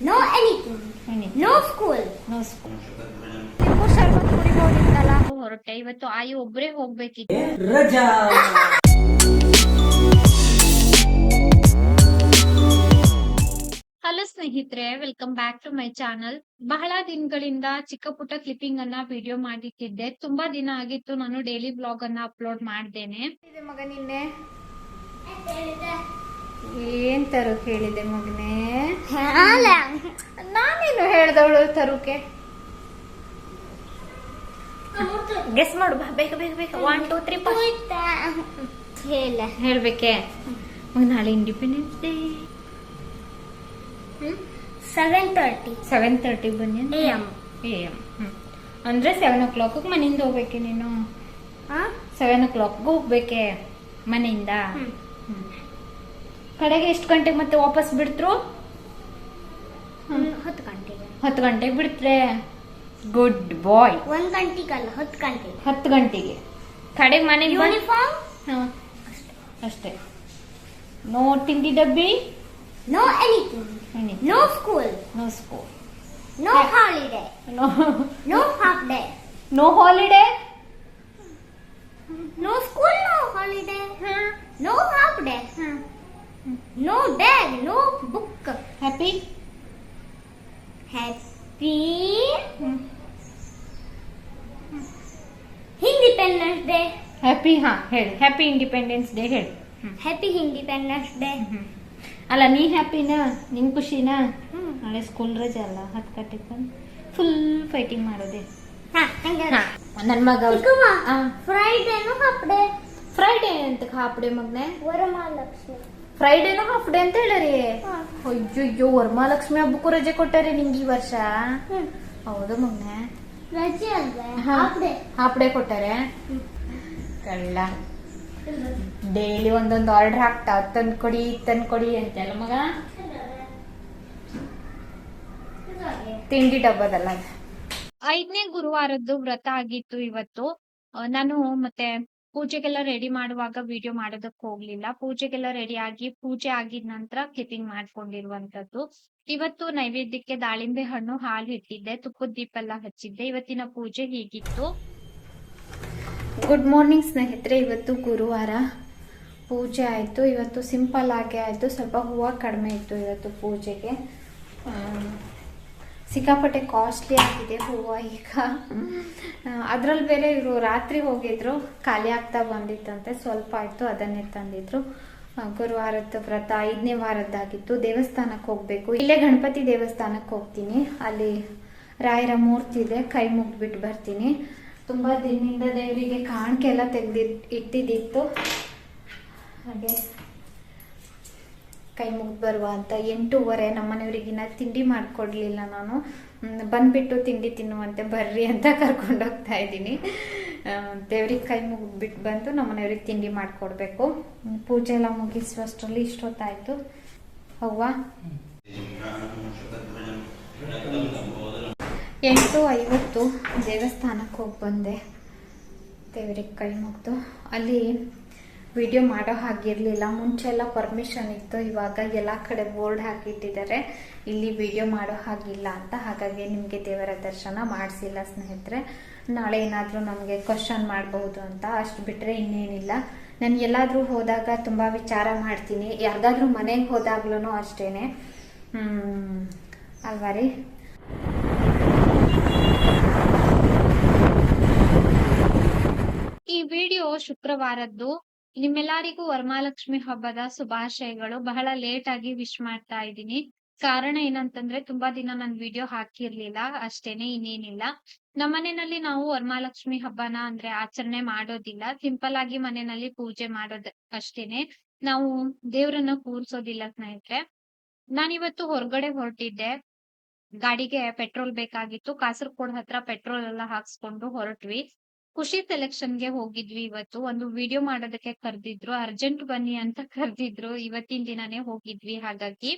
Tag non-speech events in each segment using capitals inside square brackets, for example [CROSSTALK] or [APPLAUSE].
No anything. Anything. No school. No school ಶರ್ಬತ್ ಕುಡಿಬಹುದಿತ್ತಲ್ಲ ಹೊರಟೆ. ಇವತ್ತು ಆಯಿ ಒಬ್ರೇ ಹೋಗ್ಬೇಕಿತ್ತು. ರಜಾ. ಹಲೋ ಸ್ನೇಹಿತರೆ welcome back to my channel ಬಹಳ ದಿನಗಳಿಂದ ಚಿಕ್ಕ ಪುಟ್ಟ ಕ್ಲಿಪ್ಪಿಂಗ್ ಅನ್ನ ವಿಡಿಯೋ ಮಾಡಿಟ್ಟಿದ್ದೆ. ತುಂಬಾ ದಿನ ಆಗಿತ್ತು ನಾನು ಡೈಲಿ ಬ್ಲಾಗ್ ಅನ್ನ ಅಪ್ಲೋಡ್ ಮಾಡ್ದೇನೆ. ಮಗ ನಿನ್ನೆ ಏನ್ ತರು ಹೇಳಿದೆ ಮಗನೇ? ನಾನೇನು ಹೇಳ್ದವಳು ತರುಕೆ? ಗೆಸ್ ಮಾಡು ಬಾ ಬೇಗ ಬೇಗ ಬೇಗ. ಒನ್ ಟೂ ತ್ರೀ ಹೇಳ. ಹೇಳ್ಬೇಕೆ? ಮಗ ನಾಳೆ independence day seven thirty seven thirty ಬನ್ನಿ ಎ ಎಂ ಎ ಎಂ ಅಂದ್ರೆ ಸೆವೆನ್ ಓ ಕ್ಲಾಕ್ ಮನೆಯಿಂದ ಹೋಗ್ಬೇಕೆ ನೀನು? ಸೆವೆನ್ ಓ ಕ್ಲಾಕ್ಗೆ ಹೋಗ್ಬೇಕೆ ಮನೆಯಿಂದ. ಕಡೆಗೆ ಎಷ್ಟು ಗಂಟೆಗೆ ಮತ್ತೆ ವಾಪಸ್ ಬಿಡ್ತರು? ಹತ್ತು ಗಂಟೆಗೆ. ಹತ್ತು ಗಂಟೆಗೆ ಬಿಡ್ತ್ರೆ? ಗುಡ್ ಬಾಯ್ ಒಂದ್ ಗಂಟೆಗಲ್ಲ ಹತ್ತು ಗಂಟೆಗೆ. ಹತ್ತು ಗಂಟೆಗೆ. ಕಡೆಗೆ ಮನೆಗೆ ಯೂನಿಫಾರ್ಮ್ ಹಾ. ಅಷ್ಟೇ. ನೋ ತಿಂಡಿ ಡಬ್ಬಿ? No anything no school no school no holiday no no half day no holiday no school no holiday no half day no bag no book happy happy Independence day happy ಹಾ ಹೇಳಿ. Happy independence day ಹೇಳಿ. Happy independence day ಅಲ್ಲ ನೀ ಹ್ಯಾಪಿನಾ ನಿನ್ ಖುಷಿನಾ? ನಾಳೆ school ರಜೆ ಅಲ್ಲ ಹತ್ತು ಗಂಟೆಗೆ ಫುಲ್ ಫೈಟಿಂಗ್ ಮಾಡೋದೆ. ಹಾ ಹಂಗೆ? ನನ್ನ ಮಗ ಚಿಕ್ಕಮ್ಮ ಫ್ರೈಡೇನು ಹಾಫ್ ಡೇ ಫ್ರೈಡೇ ಅಂತ ಹಾಫ್ ಡೇ ಮಗ್ನೆ? ವರಮಹಾಲಕ್ಷ್ಮಿ. ಫ್ರೈಡೇನು ಹಾಫ್ ಡೇ ಅಂತ ಹೇಳರಿ. ಅಯ್ಯೋ ವರ್ಮಾಲಕ್ಷ್ಮಿ ವರಮಹಾಲಕ್ಷ್ಮಿ ಹಬ್ಬಕ್ಕೂ ರಜೆ ಕೊಟ್ಟಾರಿ ನಿಮ್ಗೆ ಈ ವರ್ಷ? ಹೌದು ಮೊನ್ನೆ. ರಜೆ ಅಲ್ವೇ? ಹಾ. ಹಾಫ್ ಡೇ ಕೊಟ್ಟಾರೆ? ಕಳ್ಳ. ಡೈಲಿ ಒಂದೊಂದು ಆರ್ಡರ್ ಹಾಕ್ತಾ ತಂದ್ ಕೊಡಿ ತಂದ್ ಕೊಡಿ ಅಂತೆಲ್ಲ ಮಗ? ತಿಂಡಿ ಡಬ್ಬದಲ್ಲ? ಐದನೇ ಗುರುವಾರದ್ದು ವ್ರತ ಆಗಿತ್ತು ಇವತ್ತು. ನಾನು ಮತ್ತೆ ಪೂಜೆಗೆಲ್ಲ ರೆಡಿ ಮಾಡುವಾಗ ವಿಡಿಯೋ ಮಾಡೋದಕ್ಕೆ ಹೋಗ್ಲಿಲ್ಲ. ಪೂಜೆಗೆಲ್ಲ ರೆಡಿ ಆಗಿ, ಪೂಜೆ ಆಗಿದ ನಂತರ ಕ್ಲಿಪ್ಪಿಂಗ್ ಮಾಡ್ಕೊಂಡಿರುವಂತದ್ದು. ಇವತ್ತು ನೈವೇದ್ಯಕ್ಕೆ ದಾಳಿಂಬೆ ಹಣ್ಣು ಹಾಲು ಇಟ್ಟಿದ್ದೆ, ತುಪ್ಪದ ದೀಪ ಎಲ್ಲ ಹಚ್ಚಿದ್ದೆ. ಇವತ್ತಿನ ಪೂಜೆ ಹೀಗಿತ್ತು. ಗುಡ್ ಮಾರ್ನಿಂಗ್ ಸ್ನೇಹಿತರೆ, ಇವತ್ತು ಗುರುವಾರ ಪೂಜೆ ಆಯಿತು. ಇವತ್ತು ಸಿಂಪಲ್ ಆಗಿ ಆಯಿತು. ಸ್ವಲ್ಪ ಹೂವು ಕಡಿಮೆ ಇತ್ತು ಇವತ್ತು ಪೂಜೆಗೆ. ಸಿಕ್ಕಾಪಟ್ಟೆ ಕಾಸ್ಟ್ಲಿ ಆಗಿದೆ ಹೂವು ಈಗ. ಅದರಲ್ಲಿ ಬೇರೆ ಇವರು ರಾತ್ರಿ ಹೋಗಿದ್ರು, ಖಾಲಿ ಆಗ್ತಾ ಬಂದಿತ್ತಂತೆ, ಸ್ವಲ್ಪ ಆಯಿತು, ಅದನ್ನೇ ತಂದಿದ್ರು. ಗುರುವಾರದ ವ್ರತ, ಐದನೇ ವಾರದ್ದಾಗಿತ್ತು, ದೇವಸ್ಥಾನಕ್ಕೆ ಹೋಗಬೇಕು. ಇಲ್ಲೇ ಗಣಪತಿ ದೇವಸ್ಥಾನಕ್ಕೆ ಹೋಗ್ತೀನಿ. ಅಲ್ಲಿ ರಾಯರ ಮೂರ್ತಿ ಇದೆ, ಕೈ ಮುಗ್ಬಿಟ್ಟು ಬರ್ತೀನಿ. ತುಂಬ ದಿನದಿಂದ ದೇವರಿಗೆ ಕಾಣಿಕೆ ಎಲ್ಲ ತೆಗ್ದಿ ಇಟ್ಟಿದ್ದಿತ್ತು. ಹಾಗೆ. ಕೈ ಮುಗಿದು ಬರುವ ಅಂತ ಎಂಟೂವರೆ ನಮ್ಮ ತಿಂಡಿ ಮಾಡಿಕೊಡ್ಲಿಲ್ಲ ನಾನು. ಬಂದುಬಿಟ್ಟು ಬಂದ್ಬಿಟ್ಟು ತಿಂಡಿ ತಿನ್ನುವಂತೆ ಬರ್ರಿ ಅಂತ [LAUGHS] ಕರ್ಕೊಂಡು ಹೋಗ್ತಾ ಇದ್ದೀನಿ. ದೇವ್ರಿಗೆ ಕೈ ಮುಗಿದ್ಬಿಟ್ಟು ಬಂದು ನಮ್ಮ ಮನೆಯವ್ರಿಗೆ ತಿಂಡಿ ಮಾಡಿಕೊಡ್ಬೇಕು. ಪೂಜೆ ಎಲ್ಲ ಮುಗಿಸುವಷ್ಟರಲ್ಲಿ ಇಷ್ಟೊತ್ತಾಯಿತು. ಹೌವಾ ಎಂಟು ಐವತ್ತು ದೇವಸ್ಥಾನಕ್ಕೆ ಹೋಗಿ ಬಂದೆ. ದೇವ್ರಿಗೆ ಕೈ ಮುಗಿದು. ಅಲ್ಲಿ ವಿಡಿಯೋ ಮಾಡೋ ಹಾಗಿರಲಿಲ್ಲ. ಮುಂಚೆ ಎಲ್ಲ ಪರ್ಮಿಷನ್ ಇತ್ತು. ಇವಾಗ ಎಲ್ಲ ಕಡೆ ಬೋರ್ಡ್ ಹಾಕಿಟ್ಟಿದ್ದಾರೆ. ಇಲ್ಲಿ ವಿಡಿಯೋ ಮಾಡೋ ಹಾಗಿಲ್ಲ ಅಂತ. ಹಾಗಾಗಿ ನಿಮಗೆ ದೇವರ ದರ್ಶನ ಮಾಡಿಸಿಲ್ಲ ಸ್ನೇಹಿತರೆ. ನಾಳೆ ಏನಾದರೂ ನಮಗೆ ಕ್ವಶನ್ ಮಾಡಬಹುದು ಅಂತ. ಅಷ್ಟು ಬಿಟ್ಟರೆ ಇನ್ನೇನಿಲ್ಲ. ನಾನು ಎಲ್ಲಾದರೂ ಹೋದಾಗ ತುಂಬ ವಿಚಾರ ಮಾಡ್ತೀನಿ. ಯಾರಿಗಾದ್ರೂ ಮನೆಗೆ ಹೋದಾಗ್ಲೂ ಅಷ್ಟೇ ಅಲ್ವಾ ರೀ ಈ ವಿಡಿಯೋ ಶುಕ್ರವಾರದ್ದು. ನಿಮ್ಮೆಲ್ಲರಿಗೂ ವರಮಹಾಲಕ್ಷ್ಮಿ ಹಬ್ಬದ ಶುಭಾಶಯಗಳು. ಬಹಳ ಲೇಟ್ ಆಗಿ ವಿಶ್ ಮಾಡ್ತಾ ಇದ್ದೀನಿ. ಕಾರಣ ಏನಂತಂದ್ರೆ, ತುಂಬಾ ದಿನ ನಾನು ವಿಡಿಯೋ ಹಾಕಿರ್ಲಿಲ್ಲ, ಅಷ್ಟೇನೆ ಇನ್ನೇನಿಲ್ಲ. ನಮ್ಮನೆಯಲ್ಲಿ ನಾವು ವರಮಹಾಲಕ್ಷ್ಮಿ ಹಬ್ಬನ ಅಂದ್ರೆ ಆಚರಣೆ ಮಾಡೋದಿಲ್ಲ. ಸಿಂಪಲ್ ಆಗಿ ಮನೆಯಲ್ಲಿ ಪೂಜೆ ಮಾಡೋದ್ ಅಷ್ಟೇನೆ. ನಾವು ದೇವ್ರನ್ನ ಕೂರ್ಸೋದಿಲ್ಲ ಸ್ನೇಹಿತರೆ. ನಾನಿವತ್ತು ಹೊರಗಡೆ ಹೊರಟಿದ್ದೆ. ಗಾಡಿಗೆ ಪೆಟ್ರೋಲ್ ಬೇಕಾಗಿತ್ತು. ಕಾಸರಗೋಡ್ ಹತ್ರ ಪೆಟ್ರೋಲ್ ಎಲ್ಲ ಹಾಕ್ಸ್ಕೊಂಡು ಹೊರಟ್ವಿ. ಖುಷಿ ಸೆಲೆಕ್ಷನ್ಗೆ ಹೋಗಿದ್ವಿ ಇವತ್ತು. ಒಂದು ವಿಡಿಯೋ ಮಾಡೋದಕ್ಕೆ ಕರ್ದಿದ್ರು, ಅರ್ಜೆಂಟ್ ಬನ್ನಿ ಅಂತ ಕರ್ದಿದ್ರು. ಇವತ್ತಿನ ದಿನಾನೇ ಹೋಗಿದ್ವಿ ಹಾಗಾಗಿ.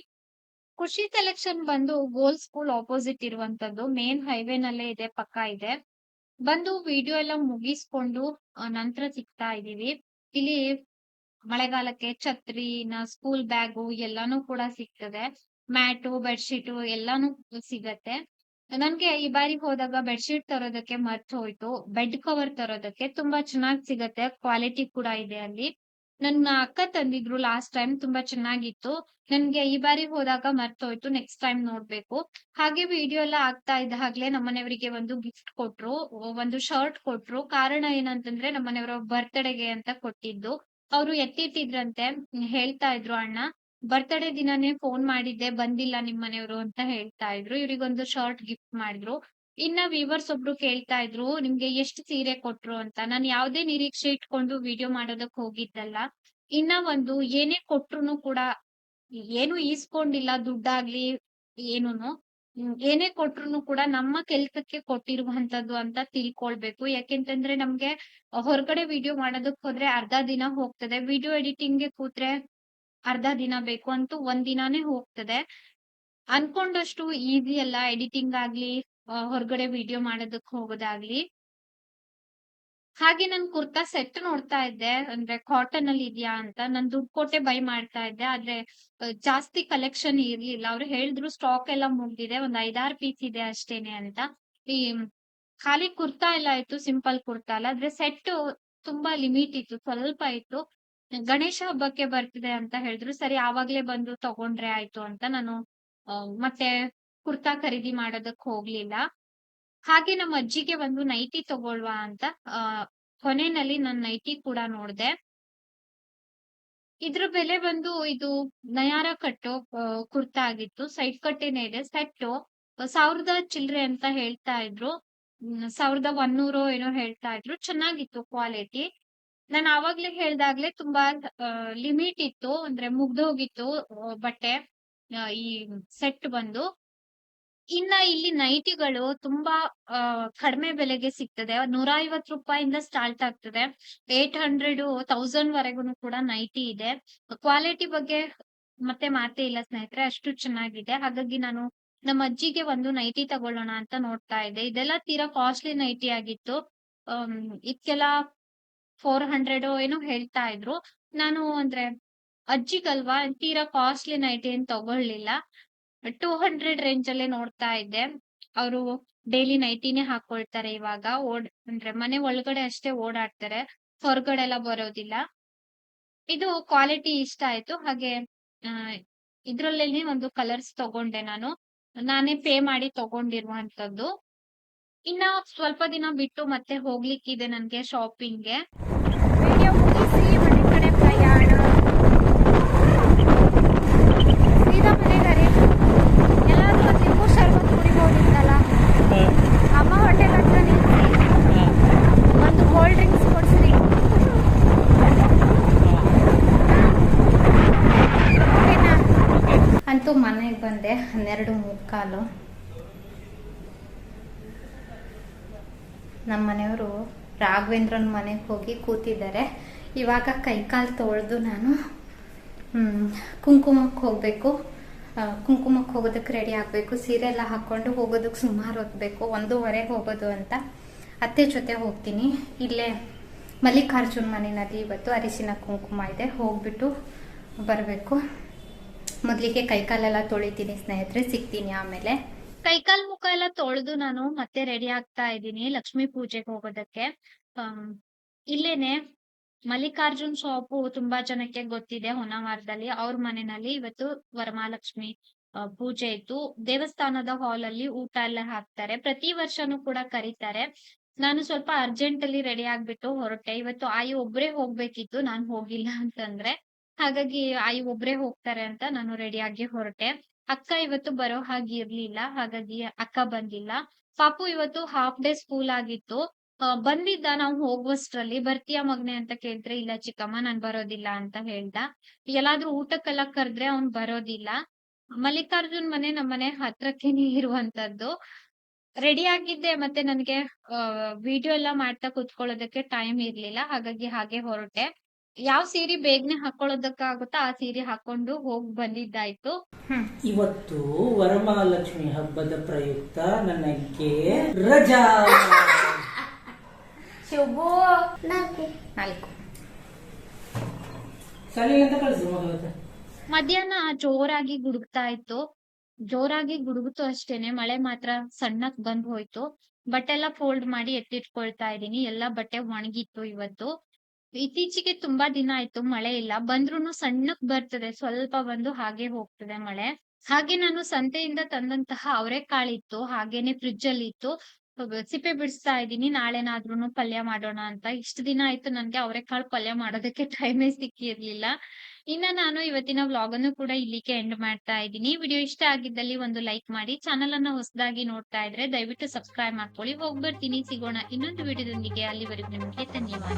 ಖುಷಿ ಸೆಲೆಕ್ಷನ್ ಬಂದು ಗೋಲ್ ಸ್ಕೂಲ್ ಆಪೋಸಿಟ್ ಇರುವಂತದ್ದು ಮೇನ್ ಹೈವೇನಲ್ಲೇ ಇದೆ, ಪಕ್ಕ ಇದೆ. ಬಂದು ವಿಡಿಯೋ ಎಲ್ಲ ಮುಗಿಸ್ಕೊಂಡು ನಂತರ ಸಿಗ್ತಾ ಇದೀವಿ ಇಲ್ಲಿ ಮಳೆಗಾಲಕ್ಕೆ ಛತ್ರಿ ನ ಸ್ಕೂಲ್ ಬ್ಯಾಗು ಎಲ್ಲಾನು ಕೂಡ ಸಿಗ್ತದೆ. ಮ್ಯಾಟು, ಬೆಡ್ಶೀಟು ಎಲ್ಲಾನು ಸಿಗತ್ತೆ. ನನ್ಗೆ ಈ ಬಾರಿ ಹೋದಾಗ ಬೆಡ್ಶೀಟ್ ತರೋದಕ್ಕೆ ಮರ್ತ್ ಹೋಯ್ತು. ಬೆಡ್ ಕವರ್ ತರೋದಕ್ಕೆ ತುಂಬಾ ಚೆನ್ನಾಗ್ ಸಿಗತ್ತೆ. ಕ್ವಾಲಿಟಿ ಕೂಡ ಇದೆ ಅಲ್ಲಿ. ನನ್ನ ಅಕ್ಕ ತಂದಿದ್ರು ಲಾಸ್ಟ್ ಟೈಮ್ ತುಂಬಾ ಚೆನ್ನಾಗಿತ್ತು. ನನ್ಗೆ ಈ ಬಾರಿ ಹೋದಾಗ ಮರ್ತ್ ಹೋಯ್ತು. ನೆಕ್ಸ್ಟ್ ಟೈಮ್ ನೋಡ್ಬೇಕು. ಹಾಗೆ ವಿಡಿಯೋ ಎಲ್ಲ ಆಗ್ತಾ ಇದ್ದ ಹಾಗ್ಲೇ ನಮ್ಮನೆಯವರಿಗೆ ಒಂದು ಗಿಫ್ಟ್ ಕೊಟ್ರು. ಒಂದು ಶರ್ಟ್ ಕೊಟ್ರು. ಕಾರಣ ಏನಂತಂದ್ರೆ ನಮ್ಮನೆಯವರ ಬರ್ತ್ಡೇಗೆ ಅಂತ ಕೊಟ್ಟಿದ್ದು. ಅವರು ಎತ್ತಿಟ್ಟಿದ್ರಂತೆ. ಹೇಳ್ತಾ ಇದ್ರು ಅಣ್ಣ. ಬರ್ತ್ಡೇ ದಿನಾನೇ ಫೋನ್ ಮಾಡಿದ್ದೆ, ಬಂದಿಲ್ಲ ನಿಮ್ ಮನೆಯವರು ಅಂತ ಹೇಳ್ತಾ ಇದ್ರು. ಇವ್ರಿಗೊಂದು ಶರ್ಟ್ ಗಿಫ್ಟ್ ಮಾಡಿದ್ರು. ಇನ್ನ ವಿವರ್ಸ್ ಒಬ್ರು ಕೇಳ್ತಾ ಇದ್ರು, ನಿಮ್ಗೆ ಎಷ್ಟು ಸೀರೆ ಕೊಟ್ರು ಅಂತ? ನಾನ್ ಯಾವ್ದೇ ನಿರೀಕ್ಷೆ ಇಟ್ಕೊಂಡು ವಿಡಿಯೋ ಮಾಡೋದಕ್ ಹೋಗಿದ್ದಲ್ಲ. ಇನ್ನ ಒಂದು ಏನೇ ಕೊಟ್ರುನು ಕೂಡ ಏನು ಈಸ್ಕೊಂಡಿಲ್ಲ, ದುಡ್ಡಾಗ್ಲಿ ಏನೂನು. ಏನೇ ಕೊಟ್ರುನು ಕೂಡ ನಮ್ಮ ಕೆಲ್ಸಕ್ಕೆ ಕೊಟ್ಟಿರುವಂತದ್ದು ಅಂತ ತಿಳ್ಕೊಳ್ಬೇಕು. ಯಾಕೆಂತಂದ್ರೆ ನಮ್ಗೆ ಹೊರಗಡೆ ವಿಡಿಯೋ ಮಾಡೋದಕ್ ಹೋದ್ರೆ ಅರ್ಧ ದಿನ ಹೋಗ್ತದೆ. ವಿಡಿಯೋ ಎಡಿಟಿಂಗ್ಗೆ ಕೂತ್ರೆ ಅರ್ಧ ದಿನ ಬೇಕು ಅಂತೂ ಒಂದ್ ದಿನಾನೇ ಹೋಗ್ತದೆ. ಅನ್ಕೊಂಡಷ್ಟು ಈಸಿ ಅಲ್ಲ ಎಡಿಟಿಂಗ್ ಆಗ್ಲಿ ಹೊರಗಡೆ ವಿಡಿಯೋ ಮಾಡೋದಕ್ ಹೋಗೋದಾಗ್ಲಿ. ಹಾಗೆ ನನ್ ಕುರ್ತಾ ಸೆಟ್ ನೋಡ್ತಾ ಇದ್ದೆ, ಅಂದ್ರೆ ಕಾಟನ್ ಅಲ್ಲಿ ಇದೆಯಾ ಅಂತ. ನನ್ ದುಡ್ಡು ಕೊಟ್ಟೆ ಬೈ ಮಾಡ್ತಾ ಇದ್ದೆ, ಆದ್ರೆ ಜಾಸ್ತಿ ಕಲೆಕ್ಷನ್ ಇರ್ಲಿಲ್ಲ. ಅವ್ರು ಹೇಳಿದ್ರು ಸ್ಟಾಕ್ ಎಲ್ಲ ಮುಗ್ದಿದೆ, ಒಂದ್ ಐದಾರು ಪೀಸ್ ಇದೆ ಅಷ್ಟೇನೆ ಅಂತ. ಈ, ಖಾಲಿ ಕುರ್ತಾ ಎಲ್ಲ ಇತ್ತು ಸಿಂಪಲ್ ಕುರ್ತಾ ಅಲ್ಲ. ಆದ್ರೆ ಸೆಟ್ ತುಂಬಾ ಲಿಮಿಟ್ ಇತ್ತು, ಸ್ವಲ್ಪ ಇತ್ತು. ಗಣೇಶ ಹಬ್ಬಕ್ಕೆ ಬರ್ತಿದೆ ಅಂತ ಹೇಳಿದ್ರು. ಸರಿ, ಆವಾಗ್ಲೇ ಬಂದು ತಗೊಂಡ್ರೆ ಆಯ್ತು ಅಂತ ನಾನು ಮತ್ತೆ ಕುರ್ತಾ ಖರೀದಿ ಮಾಡೋದಕ್ ಹೋಗ್ಲಿಲ್ಲ. ಹಾಗೆ ನಮ್ಮ ಅಜ್ಜಿಗೆ ಒಂದು ನೈಟಿ ತಗೊಳ್ವಾ ಅಂತ, ಆ ಕೊನೆನಲ್ಲಿ ನಾನ್ ನೈಟಿ ಕೂಡ ನೋಡ್ದೆ. ಇದ್ರ ಬೆಲೆ ಬಂದು ಇದು ನಯಾರ ಕಟ್ಟು ಕುರ್ತಾ ಆಗಿತ್ತು. ಸೈಡ್ ಕಟ್ಟೇನೆ ಇದೆ, ಸೆಟ್ಟು. ಸಾವಿರದ ಚಿಲ್ಲರೆ ಅಂತ ಹೇಳ್ತಾ ಇದ್ರು. ಸಾವಿರದ ಒನ್ನೂರು ಏನೋ ಹೇಳ್ತಾ ಇದ್ರು. ಚೆನ್ನಾಗಿತ್ತು ಕ್ವಾಲಿಟಿ. ನಾನು ಆವಾಗ್ಲೇ ಹೇಳ್ದಾಗ್ಲೆ ತುಂಬಾ ಲಿಮಿಟ್ ಇತ್ತು. ಅಂದ್ರೆ ಮುಗ್ದೋಗಿತ್ತು ಬಟ್ಟೆ ಈ ಸೆಟ್ ಬಂದು. ಇನ್ನ ಇಲ್ಲಿ ನೈಟಿಗಳು ತುಂಬಾ ಕಡಿಮೆ ಬೆಲೆಗೆ ಸಿಗ್ತದೆ. ನೂರ ಐವತ್ತು ರೂಪಾಯಿಂದ ಸ್ಟಾರ್ಟ್ ಆಗ್ತದೆ. ಏಟ್ ಹಂಡ್ರೆಡ್ ತೌಸಂಡ್ ವರೆಗೂ ಕೂಡ ನೈಟಿ ಇದೆ. ಕ್ವಾಲಿಟಿ ಬಗ್ಗೆ ಮತ್ತೆ ಮಾತೇ ಇಲ್ಲ ಸ್ನೇಹಿತರೆ, ಅಷ್ಟು ಚೆನ್ನಾಗಿದೆ. ಹಾಗಾಗಿ ನಾನು ನಮ್ಮ ಅಜ್ಜಿಗೆ ಒಂದು ನೈಟಿ ತಗೊಳ್ಳೋಣ ಅಂತ ನೋಡ್ತಾ ಇದ್ದೆ. ಇದೆಲ್ಲ ತೀರಾ ಕಾಸ್ಟ್ಲಿ ನೈಟಿ ಆಗಿತ್ತು. ಇದಕ್ಕೆಲ್ಲ ಫೋರ್ ಹಂಡ್ರೆಡ್ ಏನೋ ಹೇಳ್ತಾ ಇದ್ರು. ನಾನು ಅಂದ್ರೆ ಅಜ್ಜಿಗಲ್ವಾ ತೀರಾ ಕಾಸ್ಟ್ಲಿ ನೈಟಿ ಏನ್ ತಗೊಳ್ಳಿಲ್ಲ. ಟೂ ಹಂಡ್ರೆಡ್ ರೇಂಜ್ ಅಲ್ಲೇ ನೋಡ್ತಾ ಇದ್ದೆ. ಅವರು ಡೈಲಿ ನೈಟಿನೇ ಹಾಕೊಳ್ತಾರೆ ಇವಾಗ. ಓಡ್ ಅಂದ್ರೆ ಮನೆ ಒಳಗಡೆ ಅಷ್ಟೇ ಓಡಾಡ್ತಾರೆ. ಹೊರಗಡೆ ಎಲ್ಲ ಬರೋದಿಲ್ಲ. ಇದು ಕ್ವಾಲಿಟಿ ಇಷ್ಟ ಆಯ್ತು. ಹಾಗೆ ಆ, ಇದ್ರಲ್ಲೇನೆ ಒಂದು ಕಲರ್ಸ್ ತಗೊಂಡೆ ನಾನು. ನಾನೇ ಪೇ ಮಾಡಿ ತಗೊಂಡಿರುವಂತದ್ದು ಇನ್ನ ಸ್ವಲ್ಪ ದಿನ ಬಿಟ್ಟು ಮತ್ತೆ ಹೋಗ್ಲಿಕ್ಕಿದೆ ನನ್ಗೆ ಶಾಪಿಂಗ್ಗೆ ವಿಡಿಯೋ ಮುಗಿಸಿ ಮನೆ ಕಡೆ ಪ್ರಯಾಣ ಸೀದಾ ಮನೆಗೆ ರೀ ಎಲ್ಲಾದ್ರೂ ಒಂದು ಲಿಂಬು ಶರ್ಬತ್ ಕುಡಿಬೋದಿತ್ತಲ್ಲ ಅಮ್ಮ ಹೋಟೆಲ್ ಹತ್ರ ನಿಲ್ಸಿ ಒಂದು ಕೋಲ್ಡ್ ಡ್ರಿಂಕ್ಸ್ ಕೊಡ್ಸ್ರಿ ಓಕೆನಾ ಅಂತೂ ಮನೆಗೆ ಬಂದೆ ಹನ್ನೆರಡು ಮುಕ್ಕಾಲು ನಮ್ಮ ಮನೆಯವರು ರಾಘವೇಂದ್ರನ ಮನೆಗೆ ಹೋಗಿ ಕೂತಿದ್ದಾರೆ. ಇವಾಗ ಕೈಕಾಲು ತೊಳೆದು ನಾನು ಕುಂಕುಮಕ್ಕೆ ಹೋಗಬೇಕು. ಕುಂಕುಮಕ್ಕೆ ಹೋಗೋದಕ್ಕೆ ರೆಡಿ ಆಗಬೇಕು. ಸೀರೆ ಎಲ್ಲ ಹಾಕ್ಕೊಂಡು ಹೋಗೋದಕ್ಕೆ ಸುಮಾರು ಹೊತ್ಬೇಕು. ಒಂದೂವರೆಗೆ ಹೋಗೋದು ಅಂತ. ಅತ್ತೆ ಜೊತೆ ಹೋಗ್ತೀನಿ. ಇಲ್ಲೇ ಮಲ್ಲಿಕಾರ್ಜುನ್ ಮನೆಯಲ್ಲಿ ಇವತ್ತು ಅರಿಶಿನ ಕುಂಕುಮ ಇದೆ. ಹೋಗ್ಬಿಟ್ಟು ಬರಬೇಕು. ಮೊದಲಿಗೆ ಕೈಕಾಲೆಲ್ಲ ತೊಳಿತೀನಿ ಸ್ನೇಹಿತರೆ, ಸಿಗ್ತೀನಿ ಆಮೇಲೆ. ಕೈಕಾಲ್ ಮುಖ ಎಲ್ಲ ತೊಳೆದು ನಾನು ಮತ್ತೆ ರೆಡಿ ಆಗ್ತಾ ಇದ್ದೀನಿ ಲಕ್ಷ್ಮಿ ಪೂಜೆಗೆ ಹೋಗೋದಕ್ಕೆ. ಇಲ್ಲೇನೆ ಮಲ್ಲಿಕಾರ್ಜುನ್ ಶಾಪು ತುಂಬಾ ಜನಕ್ಕೆ ಗೊತ್ತಿದೆ ಹೊನ್ನವಾರದಲ್ಲಿ. ಅವ್ರ ಮನೆಯಲ್ಲಿ ಇವತ್ತು ವರಮಹಾಲಕ್ಷ್ಮಿ ಪೂಜೆ ಇತ್ತು. ದೇವಸ್ಥಾನದ ಹಾಲ್ ಅಲ್ಲಿ ಊಟ ಎಲ್ಲ ಹಾಕ್ತಾರೆ. ಪ್ರತಿ ವರ್ಷನೂ ಕೂಡ ಕರೀತಾರೆ. ನಾನು ಸ್ವಲ್ಪ ಅರ್ಜೆಂಟ್ ಅಲ್ಲಿ ರೆಡಿ ಆಗ್ಬಿಟ್ಟು ಹೊರಟೆ. ಇವತ್ತು ಆಯಿ ಒಬ್ರೇ ಹೋಗ್ಬೇಕಿತ್ತು. ನಾನ್ ಹೋಗಿಲ್ಲ ಅಂತಂದ್ರೆ. ಹಾಗಾಗಿ ಆಯಿ ಒಬ್ರೇ ಹೋಗ್ತಾರೆ ಅಂತ ನಾನು ರೆಡಿ ಆಗಿ ಹೊರಟೆ. ಅಕ್ಕ ಇವತ್ತು ಬರೋ ಹಾಗೆ ಇರ್ಲಿಲ್ಲ, ಹಾಗಾಗಿ ಅಕ್ಕ ಬಂದಿಲ್ಲ. ಪಾಪು ಇವತ್ತು ಹಾಫ್ ಡೇ ಸ್ಕೂಲ್ ಆಗಿತ್ತು. ಬಂದಿದ್ದ ನಾವು ಹೋಗುವಷ್ಟ್ರಲ್ಲಿ, ಬರ್ತೀಯಾ ಮಗ್ನೆ ಅಂತ ಕೇಳಿದ್ರೆ, ಇಲ್ಲ ಚಿಕ್ಕಮ್ಮ, ನಾನ್ ಬರೋದಿಲ್ಲ ಅಂತ ಹೇಳ್ದ. ಎಲ್ಲಾದ್ರೂ ಊಟಕ್ಕೆಲ್ಲ ಕರೆದ್ರೆ ಅವ್ನ್ ಬರೋದಿಲ್ಲ. ಮಲ್ಲಿಕಾರ್ಜುನ್ ಮನೆ ನಮ್ಮನೆ ಹತ್ರಕ್ಕೇನೆ ಇರುವಂತದ್ದು. ರೆಡಿ ಆಗಿದ್ದೆ, ಮತ್ತೆ ನನ್ಗೆ ವಿಡಿಯೋ ಎಲ್ಲ ಮಾಡ್ತಾ ಕುತ್ಕೊಳ್ಳೋದಕ್ಕೆ ಟೈಮ್ ಇರ್ಲಿಲ್ಲ, ಹಾಗಾಗಿ ಹಾಗೆ ಹೊರಟೆ. ಯಾವ ಸೀರೆ ಬೇಗನೆ ಹಾಕೊಳ್ಳೋದಕ್ಕಾಗುತ್ತಾ ಆ ಸೀರೆ ಹಾಕೊಂಡು ಹೋಗ್ ಬಂದಿದ್ದಾಯ್ತು? ಇವತ್ತು ವರಮಹಾಲಕ್ಷ್ಮಿ ಹಬ್ಬದ ಪ್ರಯುಕ್ತ ನನಗೆ ರಜಾ. [LAUGHS] ಶುಭ. ನಾಲ್ಕು. ಸರಿ ಅಂತ ಕಳಿಸು ಮಧ್ಯಾಹ್ನ ಜೋರಾಗಿ ಗುಡುಗ್ತಾ ಇತ್ತು ಜೋರಾಗಿ ಗುಡುಗುತ್ತು ಅಷ್ಟೇನೆ ಮಳೆ ಮಾತ್ರ ಸಣ್ಣಕ್ ಬಂದ್ ಹೋಯ್ತು ಬಟ್ಟೆ ಎಲ್ಲ ಫೋಲ್ಡ್ ಮಾಡಿ ಎತ್ತಿಟ್ಕೊಳ್ತಾ ಇದೀನಿ ಎಲ್ಲಾ ಬಟ್ಟೆ ಒಣಗಿತ್ತು ಇವತ್ತು. ಇತ್ತೀಚೆಗೆ ತುಂಬಾ ದಿನ ಆಯ್ತು, ಮಳೆ ಇಲ್ಲ. ಬಂದ್ರೂನು ಸಣ್ಣಕ್ ಬರ್ತದೆ, ಸ್ವಲ್ಪ ಬಂದು ಹಾಗೆ ಹೋಗ್ತದೆ ಮಳೆ. ಹಾಗೆ ನಾನು ಸಂತೆಯಿಂದ ತಂದಂತಹ ಅವರೆಕಾಳಿತ್ತು, ಹಾಗೇನೆ ಫ್ರಿಡ್ಜ್ ಅಲ್ಲಿ ಇತ್ತು. ಸಿಪ್ಪೆ ಬಿಡಿಸ್ತಾ ಇದೀನಿ ನಾಳೆನಾದ್ರೂನು ಪಲ್ಯ ಮಾಡೋಣ ಅಂತ. ಇಷ್ಟು ದಿನ ಆಯ್ತು ನನ್ಗೆ ಅವರೆಕಾಳು ಪಲ್ಯ ಮಾಡೋದಕ್ಕೆ ಟೈಮೇ ಸಿಕ್ಕಿರ್ಲಿಲ್ಲ. ಇನ್ನ ನಾನು ಇವತ್ತಿನ ವ್ಲಾಗ್ ಅನ್ನು ಕೂಡ ಇಲ್ಲಿಗೆ ಎಂಡ್ ಮಾಡ್ತಾ ಇದ್ದೀನಿ. ವಿಡಿಯೋ ಇಷ್ಟ ಆಗಿದ್ದಲ್ಲಿ ಒಂದು ಲೈಕ್ ಮಾಡಿ. ಚಾನಲ್ ಅನ್ನ ಹೊಸದಾಗಿ ನೋಡ್ತಾ ಇದ್ರೆ ದಯವಿಟ್ಟು ಸಬ್ಸ್ಕ್ರೈಬ್ ಮಾಡ್ಕೊಳ್ಳಿ. ಹೋಗ್ಬರ್ತೀನಿ. ಸಿಗೋಣ ಇನ್ನೊಂದು ವಿಡಿಯೋದೊಂದಿಗೆ. ಅಲ್ಲಿವರೆಗೂ ನಿಮಗೆ ಧನ್ಯವಾದ.